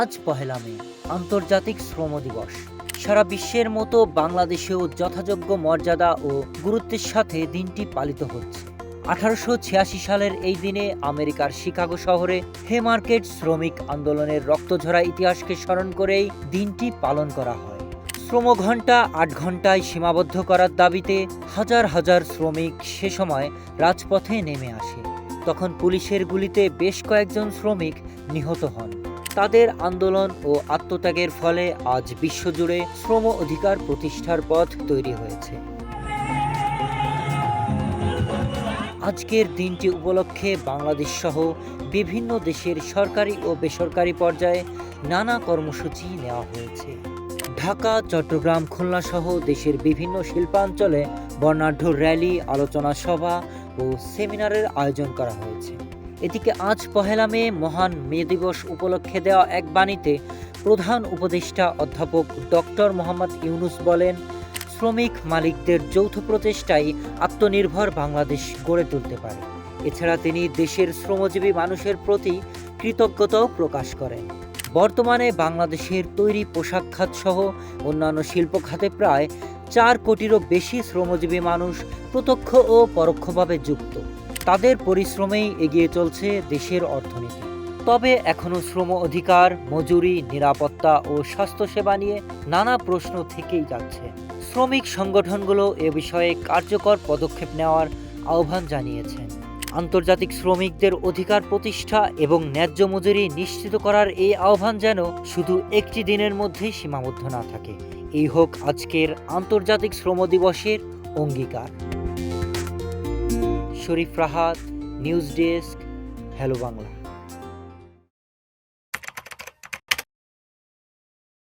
আজ পহেলা মে, আন্তর্জাতিক শ্রম দিবস। সারা বিশ্বের মতো বাংলাদেশেও যথাযোগ্য মর্যাদা ও গুরুত্বের সাথে দিনটি পালিত হচ্ছে। আঠারোশো ছিয়াশি সালের এই দিনে আমেরিকার শিকাগো শহরে হে মার্কেট শ্রমিক আন্দোলনের রক্তঝরা ইতিহাসকে স্মরণ করেই দিনটি পালন করা হয়। শ্রম ঘণ্টা আট ঘন্টায় সীমাবদ্ধ করার দাবিতে হাজার হাজার শ্রমিক সে সময় রাজপথে নেমে আসে। তখন পুলিশের গুলিতে বেশ কয়েকজন শ্রমিক নিহত হন। তাদের আন্দোলন ও আত্মত্যাগের ফলে আজ বিশ্বজুড়ে শ্রম অধিকার প্রতিষ্ঠার পথ তৈরি হয়েছে। আজকের দিনটি উপলক্ষে বাংলাদেশ সহ বিভিন্ন দেশের সরকারি ও বেসরকারি পর্যায়ে নানা কর্মসূচি নেওয়া হয়েছে। ঢাকা, চট্টগ্রাম, খুলনা সহ দেশের বিভিন্ন শিল্পাঞ্চলে বর্ণাঢ্য র্যালি, আলোচনা সভা ও সেমিনারের আয়োজন করা হয়েছে। এদিকে আজ পহেলা মে মহান মে দিবস উপলক্ষে দেওয়া এক বাণীতে প্রধান উপদেষ্টা অধ্যাপক ডক্টর মোহাম্মদ ইউনুস বলেন, শ্রমিক মালিকদের যৌথ প্রচেষ্টাই আত্মনির্ভর বাংলাদেশ গড়ে তুলতে পারে। এছাড়া তিনি দেশের শ্রমজীবী মানুষের প্রতি কৃতজ্ঞতাও প্রকাশ করেন। বর্তমানে বাংলাদেশের তৈরি পোশাক খাত সহ অন্যান্য শিল্প খাতে প্রায় চার কোটিরও বেশি শ্রমজীবী মানুষ প্রত্যক্ষ ও পরোক্ষভাবে যুক্ত। তাদের পরিশ্রমেই এগিয়ে চলছে দেশের অর্থনীতি। তবে এখনও শ্রম অধিকার, মজুরি, নিরাপত্তা ও স্বাস্থ্যসেবা নিয়ে নানা প্রশ্ন থেকেই যাচ্ছে। শ্রমিক সংগঠনগুলো এ বিষয়ে কার্যকর পদক্ষেপ নেওয়ার আহ্বান জানিয়েছেন আন্তর্জাতিক শ্রমিকদের অধিকার প্রতিষ্ঠা এবং ন্যায্য মজুরি নিশ্চিত করার এই আহ্বান যেন শুধু একটি দিনের মধ্যেই সীমাবদ্ধ না থাকে। এই হোক আজকের আন্তর্জাতিক শ্রম দিবসের অঙ্গীকার। Sharif Rahat news desk hello Bangla.